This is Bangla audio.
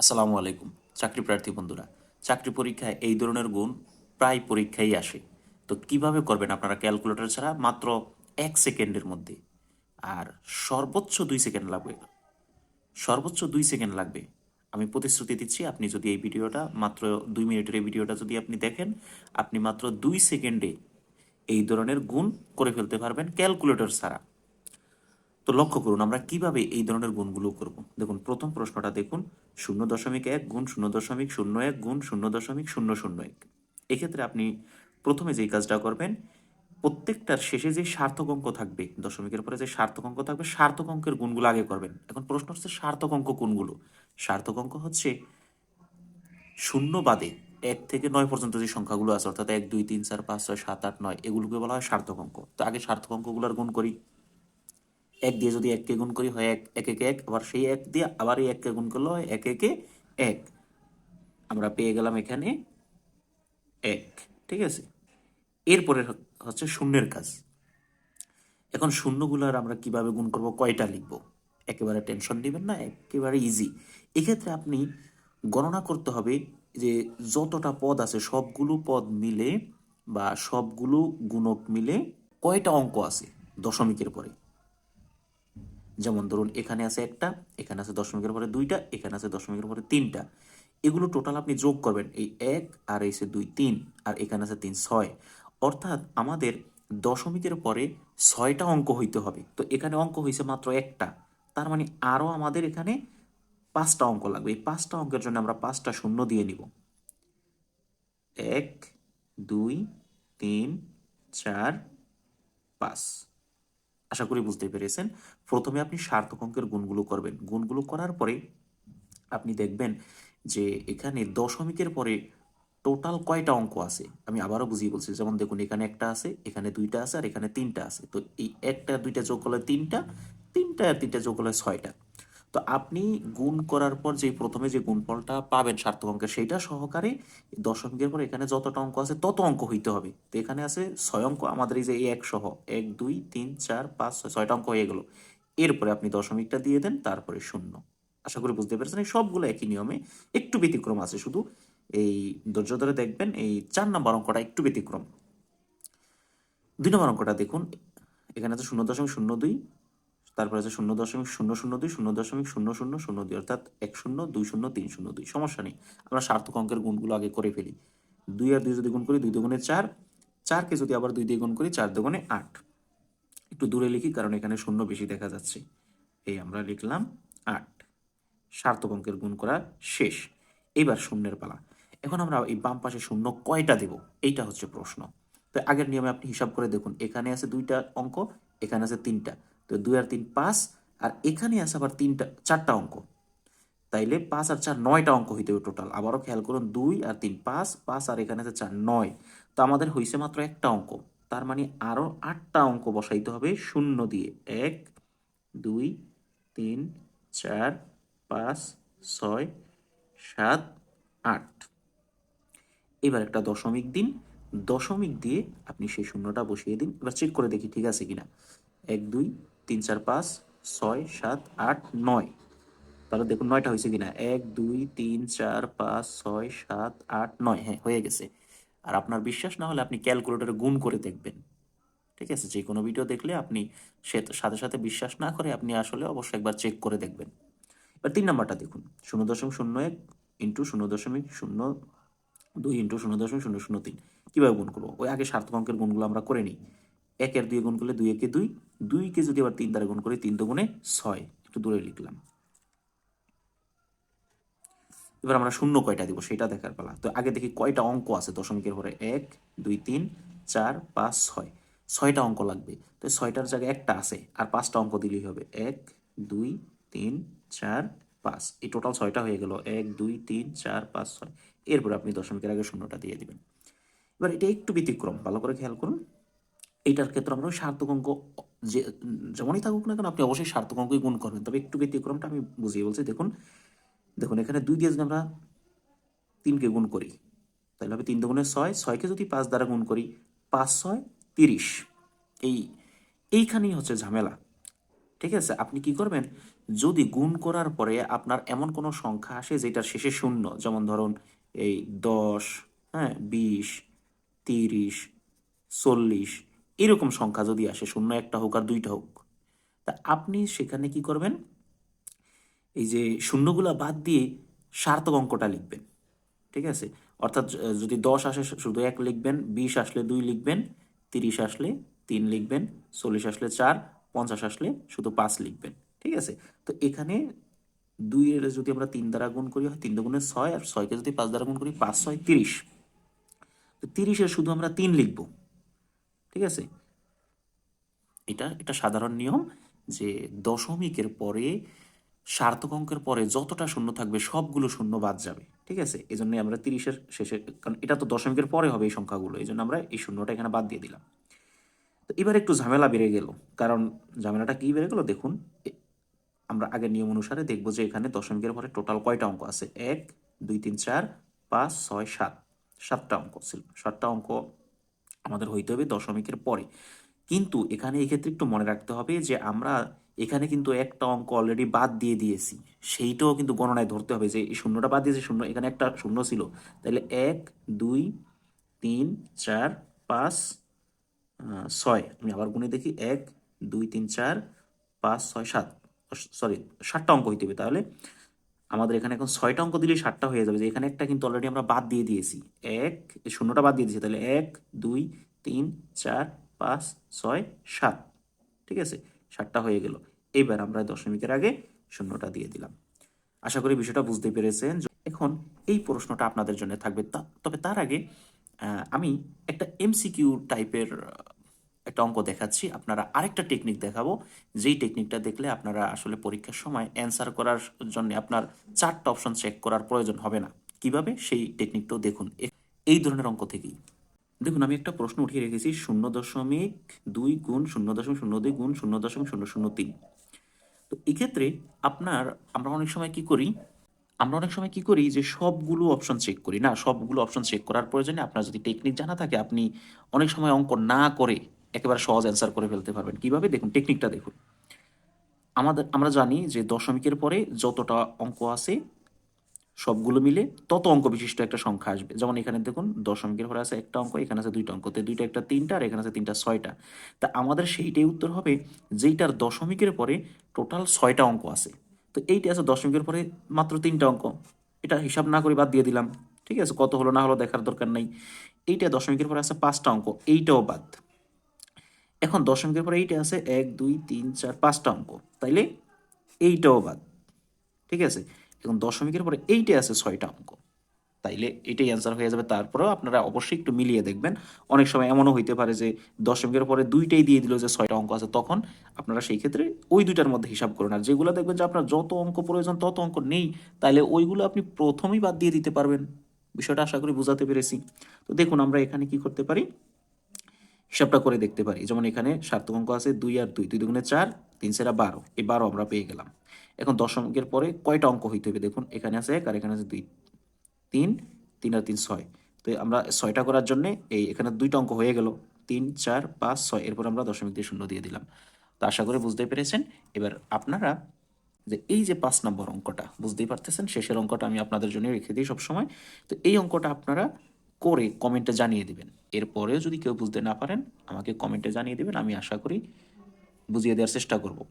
আসসালামু আলাইকুম, চাকরি প্রার্থী বন্ধুরা। চাকরি পরীক্ষায় এই ধরনের গুণ প্রায় পরীক্ষায় আসে। তো কীভাবে করবেন আপনারা ক্যালকুলেটর ছাড়া? মাত্র এক সেকেন্ডের মধ্যে। আর সর্বোচ্চ দুই সেকেন্ড লাগবে। সর্বোচ্চ দুই সেকেন্ড লাগবে। আমি প্রতিশ্রুতি দিচ্ছি, আপনি যদি এই ভিডিওটা মাত্র দুই মিনিটের এই ভিডিওটা যদি আপনি দেখেন, আপনি মাত্র দুই সেকেন্ডে এই ধরনের গুণ করে ফেলতে পারবেন ক্যালকুলেটর ছাড়া। তো লক্ষ্য করুন, আমরা কীভাবে এই ধরনের গুণগুলো করব? দেখুন, প্রথম প্রশ্নটা দেখুন, শূন্য দশমিক এক গুণ শূন্য দশমিক শূন্য এক গুণ শূন্য দশমিক শূন্য শূন্য এক। এক্ষেত্রে আপনি প্রথমে যেই কাজটা করবেন, প্রত্যেকটার শেষে যে সার্থক অঙ্ক থাকবে, দশমিকের পরে যে সার্থক অঙ্ক থাকবে, সার্থক অঙ্কের গুণগুলো আগে করবেন। এখন প্রশ্ন হচ্ছে সার্থক অঙ্ক কোনগুলো? সার্থক অঙ্ক হচ্ছে শূন্য বাদে এক থেকে নয় পর্যন্ত যে সংখ্যাগুলো আছে, অর্থাৎ এক, দুই, তিন, চার, পাঁচ, ছয়, সাত, আট, নয়, এগুলোকে বলা হয় সার্থক অঙ্ক। তো আগে সার্থক অঙ্কগুলোর গুণ করি। এক দিয়ে যদি এককে গুণ করি হয় এক এক একে এক আবার সেই এক দিয়ে আবার এই এককে গুণ করলে হয় এক একে। এক আমরা পেয়ে গেলাম এখানে এক, ঠিক আছে? এরপরে হচ্ছে শূন্যের কাজ। এখন শূন্যগুলোর আমরা কীভাবে গুণ করব, কয়টা লিখব? একেবারে টেনশন নেবেন না, একেবারে ইজি এক্ষেত্রে আপনি গণনা করতে হবে যে যতটা পদ আছে, সবগুলো পদ মিলে বা সবগুলো গুণক মিলে কয়টা অঙ্ক আছে দশমিকের পরে? যেমন ধরুন, এখানে আছে একটা, এখানে আছে দশমিকের পরে দুইটা, এখানে আছে দশমিকের পরে তিনটা। এগুলো টোটাল আপনি যোগ করবেন এই এক আর যে দুই তিন, আর এখানে আছে তিন ছয়। অর্থাৎ আমাদের দশমিকের পরে ছয়টা অঙ্ক হইতে হবে। তো এখানে অঙ্ক হয়েছে মাত্র একটা। তার মানে আরও আমাদের এখানে পাঁচটা অঙ্ক লাগবে। এই পাঁচটা অঙ্কের জন্য আমরা পাঁচটা শূন্য দিয়ে নিব। এক, দুই, তিন, চার, পাঁচ। আশা করি বুঝতে পেরেছেন। প্রথমে আপনি সার্থক অঙ্কের গুণগুলো করবেন। গুণগুলো করার পরে আপনি দেখবেন যে এখানে দশমিকের পরে টোটাল কয়টা অঙ্ক আছে? আমি আবারও বুঝিয়ে বলছি, যেমন দেখুন এখানে একটা আছে, এখানে দুইটা আছে, আর এখানে তিনটা আছে। তো এই একটা, দুইটা যোগ করলে তিনটা তিনটা আর তিনটা যোগ করলে ছয়টা। তো আপনি গুণ করার পর যে প্রথমে যে গুণফলটা পাবেন সার্থক অঙ্কের, সেইটা সহকারে দশমিকের পর এখানে যতটা অঙ্ক আছে তত অঙ্ক হইতে হবে। তো এখানে আছে ছয় অঙ্ক, আমাদের এই যে এক সহ, এক, দুই, তিন, চার, পাঁচ, ছয়, ছয়টা অঙ্ক হয়ে গেল। এরপরে আপনি দশমিকটা দিয়ে দেন, তারপরে শূন্য। আশা করি বুঝতে পেরেছেন, এই সবগুলো একই নিয়মে একটু ব্যতিক্রম আছে শুধু। এই ধৈর্য ধরে দেখবেন, এই চার নম্বর অঙ্কটা একটু ব্যতিক্রম। দুই নম্বর অঙ্কটা দেখুন, এখানে আছে শূন্য দশমিক শূন্য দুই তারপরে আছে শূন্য দশমিক শূন্য শূন্য দুই, শূন্য দশমিক শূন্য শূন্য শূন্য দুই, অর্থাৎ এক শূন্য, দুই শূন্য, তিন শূন্য দুই। সমস্যা নেই। আমরা সার্থক অঙ্কের গুণগুলো আগে করে ফেলি। দুই আর দুই যদি গুণ করি, দুই দুগুণে চার। চারকে যদি আবার দুই দিয়ে গুণ করি, চার দুগুণে আট। একটু দূরে লিখি, কারণ এখানে শূন্য বেশি দেখা যাচ্ছে। এই আমরা লিখলাম আট। সার্থক অঙ্কের গুণ করা শেষ। এবার শূন্যের পালা। এখন আমরা এই বাম পাশে শূন্য কয়টা দেব? এইটা হচ্ছে প্রশ্ন। তো আগের নিয়মে আপনি হিসাব করে দেখুন। এখানে আছে দুইটা অঙ্ক, এখানে আছে তিনটা। তো দুই আর তিন পাঁচ, আর এখানে আছে আবার তিনটা, চারটা অঙ্ক। তাইলে পাঁচ আর চার নয়টা অঙ্ক হইতে হবে টোটাল আবারও খেয়াল করুন, দুই আর তিন পাঁচ পাঁচ আর এখানে আছে চার, নয়। তো আমাদের হয়েছে মাত্র একটা অঙ্ক। তার মানে আরও আটটা অঙ্ক বসাইতে হবে শূন্য দিয়ে। এক, দুই, তিন, চার, পাঁচ, ছয়, সাত, আট। এবার একটা দশমিক দিন। দশমিক দিয়ে আপনি সেই শূন্যটা বসিয়ে দিন। এবার চেক করে দেখি ঠিক আছে কিনা। এক, দুই তিন চার পাঁচ, ছয়, সাত, আট, নয়। তাহলে দেখুন নয়টা হয়েছে কিনা? এক, দুই, তিন, চার, পাঁচ, ছয়, সাত, আট, নয়। হ্যাঁ হয়ে গেছে। আর আপনার বিশ্বাস না হলে আপনি ক্যালকুলেটরে গুণ করে দেখবেন। ঠিক আছে? যে কোনো ভিডিও দেখলে আপনি সে সাথে সাথে বিশ্বাস না করে আপনি আসলে অবশ্যই একবার চেক করে দেখবেন। এবার তিন নাম্বারটা দেখুন। শূন্য দশমিক শূন্য এক ইন্টু শূন্য দশমিক শূন্য দুই ইন্টু শূন্য দশমিক শূন্য শূন্য তিন। কীভাবে গুণ করব? ওই আগে সার্থক অঙ্কের গুণগুলো আমরা করে নিই। একের দুই গুণ করলে দুই একে দুই, দুইকে যদি আবার তিন দ্বারা গুণ করি তিন দুগুণে ছয়। একটু দূরে লিখলাম। এবার আমরা শূন্য কয়টা দিব সেটা দেখার পালা। তো আগে দেখি কয়টা অঙ্ক আছে দশমিকের পরে? এক, দুই, তিন, চার, পাঁচ, ছয়। ছয়টা অঙ্ক লাগবে। তো ছয়টার জায়গায় একটা আছে, আর পাঁচটা অঙ্ক দিলেই হবে। এক, দুই, তিন, চার, পাঁচ। এই টোটাল ছয়টা হয়ে গেল। এক, দুই, তিন, চার, পাঁচ, ছয়। এরপরে আপনি দশমিকের আগে শূন্যটা দিয়ে দিবেন। এবার এটা একটু ব্যতিক্রম, ভালো করে খেয়াল করুন। এইটার ক্ষেত্রে আমরা সার্থক অঙ্ক, যে, যেমনই থাকুক না কেন, আপনি অবশ্যই সার্থক অঙ্কই গুণ করবেন। তবে একটু ব্যতিক্রমটা আমি বুঝিয়ে বলছি। দেখুন দেখুন, এখানে দুই দিয়ে যদি আমরা তিনকে গুণ করি, তাহলে হবে তিন দুগুণে ছয়। ছয়কে যদি পাঁচ দ্বারা গুণ করি, পাঁচ, ছয়, তিরিশ। এই, এইখানেই হচ্ছে ঝামেলা। ঠিক আছে? আপনি কি করবেন? যদি গুণ করার পরে আপনার এমন কোনো সংখ্যা আসে যেটার শেষে শূন্য, যেমন ধরুন এই দশ হ্যাঁ বিশ, তিরিশ, চল্লিশ এরকম সংখ্যা যদি আসে, শূন্য একটা হোক আর দুইটা হোক, তা আপনি সেখানে কি করবেন? এই যে শূন্যগুলা বাদ দিয়ে সার্থক অঙ্কটা লিখবেন, ঠিক আছে? অর্থাৎ যদি দশ আসে শুধু এক লিখবেন, বিশ আসলে দুই লিখবেন, তিরিশ আসলে তিন লিখবেন, চল্লিশ আসলে চার, পঞ্চাশ আসলে শুধু পাঁচ লিখবেন, ঠিক আছে? তো এখানে দুইয়ের যদি আমরা তিন দ্বারা গুণ করি, হয় তিন দুগুণে ছয়, আর ছয়কে যদি পাঁচ দ্বারা গুণ করি, পাঁচ, ছয়, তিরিশ। তো তিরিশের শুধু আমরা তিন লিখব। ঠিক আছে? এটা এটা সাধারণ নিয়ম যে দশমিকের পরে সার্থক অঙ্কের পরে যতটা শূন্য থাকবে সবগুলো শূন্য বাদ যাবে, ঠিক আছে? এই জন্য আমরা তিরিশের শেষে, কারণ এটা তো দশমিকের পরে হবে এই সংখ্যাগুলো এই জন্য আমরা এই শূন্যটা এখানে বাদ দিয়ে দিলাম। তো এবার একটু ঝামেলা বেড়ে গেল, কারণ ঝামেলাটা কী বেড়ে গেল? দেখুন আমরা আগের নিয়ম অনুসারে দেখব যে এখানে দশমিকের পরে টোটাল কয়টা অঙ্ক আছে? এক, দুই, তিন, চার, পাঁচ, ছয়, সাত, সাতটা অঙ্ক, ছিল, সাতটা অঙ্ক আমাদের হইতে হবে দশমিকের পরে। কিন্তু এখানে এই ক্ষেত্রে একটু মনে রাখতে হবে যে আমরা এখানে কিন্তু একটা অঙ্ক অলরেডি বাদ দিয়ে দিয়েছি। সেইটাও কিন্তু গণনায় ধরতে হবে যে এই শূন্যটা বাদ দিয়েছে, শূন্য এখানে একটা শূন্য ছিল। তাহলে এক, দুই, তিন, চার, পাঁচ ছয়। আমি আবার গুনে দেখি, এক, দুই, তিন, চার, পাঁচ, ছয়, সাত। সরি, সাতটা অঙ্ক হইতে হবে। তাহলে আমাদের এখানে এখন ছয়টা অঙ্ক দিলে সাতটা হয়ে যাবে। যে এখানে একটা কিন্তু অলরেডি আমরা বাদ দিয়ে দিয়েছি। এক শূন্যটা বাদ দিয়ে দিয়েছি। তাহলে এক, দুই, তিন, চার, পাঁচ, ছয়, সাত। ঠিক আছে? সাতটা হয়ে গেল। এবার আমরা দশমিকের আগে শূন্যটা দিয়ে দিলাম। আশা করি বিষয়টা বুঝতে পেরেছেন। এখন এই প্রশ্নটা আপনাদের জন্য থাকবে। তবে তার আগে আমি একটা এমসিকিউ টাইপের একটা অঙ্ক দেখাচ্ছি, আপনারা আরেকটা টেকনিক দেখাবো। যেই টেকনিকটা দেখলে আপনারা আসলে পরীক্ষার সময় অ্যান্সার করার জন্য আপনার চারটা অপশন চেক করার প্রয়োজন হবে না। কীভাবে? সেই টেকনিকটাও দেখুন। এই ধরনের অঙ্ক থেকেই। দেখুন, আমি একটা প্রশ্ন উঠিয়ে রেখেছি, শূন্য দশমিক দুই গুণ শূন্য দশমিক শূন্য দুই গুণ শূন্য দশমিক শূন্য শূন্য তিন। তো এক্ষেত্রে আপনার, আমরা অনেক সময় কি করি? আমরা অনেক সময় কি করি যে সবগুলো অপশন চেক করি। না, সবগুলো অপশন চেক করার প্রয়োজনে আপনার যদি টেকনিক জানা থাকে, আপনি অনেক সময় অঙ্ক না করে একেবারে সহজ অ্যান্সার করে ফেলতে পারবেন। কীভাবে? দেখুন টেকনিকটা দেখুন। আমাদের, আমরা জানি যে দশমিকের পরে যতটা অঙ্ক আছে, সবগুলো মিলে তত অঙ্ক বিশিষ্ট একটা সংখ্যা আসবে। যেমন এখানে দেখুন, দশমিকের পরে আছে একটা অঙ্ক, এখানে আছে দুইটা অঙ্ক। তো দুইটা একটা তিনটা, আর এখানে আছে তিনটা ছয়টা। তা আমাদের সেইটাই উত্তর হবে যেইটার দশমিকের পরে টোটাল ছয়টা অঙ্ক আছে। তো এইটা আছে দশমিকের পরে মাত্র তিনটা অঙ্ক। এটা হিসাব না করে বাদ দিয়ে দিলাম। ঠিক আছে? কত হলো না হলো দেখার দরকার নেই। এইটা দশমিকের পরে আছে পাঁচটা অঙ্ক। এইটাও বাদ। এখন দশমিকের পরে এইটা আছে এক, দুই, তিন, চার, পাঁচটা অঙ্ক। তাইলে এইটাও বাদ। ঠিক আছে? এখন দশমিকের পরে এইটা আছে ছয়টা অঙ্ক। তাইলে এটাই অ্যান্সার হয়ে যাবে। তারপরেও আপনারা অবশ্যই একটু মিলিয়ে দেখবেন। অনেক সময় এমনও হইতে পারে যে দশমিকের পরে দুইটাই দিয়ে দিল যে ছয়টা অঙ্ক আছে, তখন আপনারা সেই ক্ষেত্রে ওই দুইটার মধ্যে হিসাব করুন। আর যেগুলো দেখবেন যে আপনার যত অঙ্ক প্রয়োজন, তত অঙ্ক নেই তাহলে ওইগুলো আপনি প্রথমেই বাদ দিয়ে দিতে পারবেন। বিষয়টা আশা করি বোঝাতে পেরেছি। তো দেখুন, আমরা এখানে কি করতে পারি? হিসাবটা করে দেখতে পারি। যেমন এখানে সার্থক অঙ্ক আছে দুই আর দুই দুই দুগুণে চার, তিন সেরা বারো। এই বারো আমরা পেয়ে গেলাম। এখন দশমিকের পরে কয়টা অঙ্ক হইতে হবে দেখুন, এখানে আছে এক আর এখানে আছে দুই। তিন তিন আর তিন ছয়। তো আমরা ছয়টা করার জন্য এই এখানে দুইটা অঙ্ক হয়ে গেল। তিন, চার, পাঁচ, ছয়, এরপর আমরা দশমিক দিয়ে শূন্য দিয়ে দিলাম। তো আশা করে বুঝতে পেরেছেন। এবার আপনারা যে এই যে পাঁচ নম্বর অঙ্কটা, বুঝতেই পারতেছেন, শেষের অঙ্কটা আমি আপনাদের জন্য রেখে দিই সবসময়। তো এই অঙ্কটা আপনারা করে কমেন্টে জানিয়ে দেবেন। এরপরেও যদি কেউ বুঝতে না পারেন, আমাকে কমেন্টে জানিয়ে দেবেন, আমি আশা করি বুঝিয়ে দেওয়ার চেষ্টা করব।